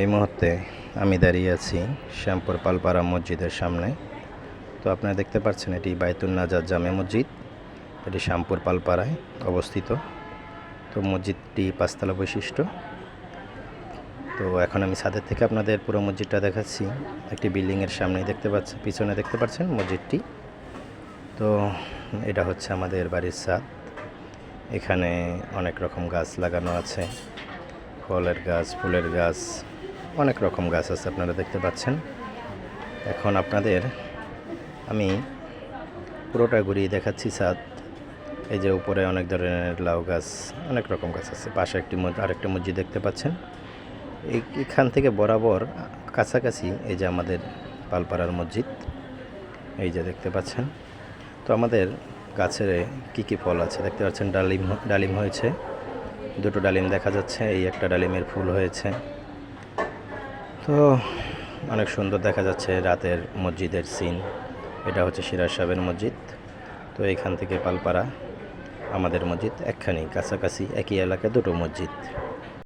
এই মুহূর্তে আমি দাঁড়িয়ে আছি শ্যামপুর পালপাড়া মসজিদের সামনে। তো আপনারা দেখতে পাচ্ছেন এটি বাইতুল নাজার জামে মসজিদ। এটি শ্যামপুর পালপাড়ায় অবস্থিত। তো মসজিদটি পাঁচতলা বৈশিষ্ট্য। তো এখন আমি ছাদের থেকে আপনাদের পুরো মসজিদটা দেখাচ্ছি। একটি বিল্ডিংয়ের সামনেই দেখতে পাচ্ছেন পিছনে দেখতে পাচ্ছেন মসজিদটি। তো এটা হচ্ছে আমাদের বাড়ির ছাদ। এখানে অনেক রকম গাছ লাগানো আছে। ফলের গাছ, ফুলের গাছ অনেক রকম গাছ আছে, আপনারা দেখতে পাচ্ছেন। এখন আপনাদের আমি পুরোটা ঘুরিয়ে দেখাচ্ছি ছাদ। এই যে উপরে অনেক ধরনের লাউ গাছ, অনেক রকম গাছ আছে। পাশে একটি আরেকটা মসজিদ দেখতে পাচ্ছেন। এখান থেকে বরাবর কাছাকাছি এই যে আমাদের পালপাড়ার মসজিদ, এই যে দেখতে পাচ্ছেন। তো আমাদের গাছের কি কি ফল আছে? দেখতে পাচ্ছেন ডালিম ডালিম হয়েছে। দুটো ডালিম দেখা যাচ্ছে, এই একটা ডালিমের ফুল হয়েছে। তো অনেক সুন্দর দেখা যাচ্ছে রাতের মসজিদের সিন এটা হচ্ছে সিরাজ সাহেবের মসজিদ। তো এখান থেকে পালপাড়া, আমাদের মসজিদ, একখানি, কাছাকাছি, একই এলাকায় দুটো মসজিদ।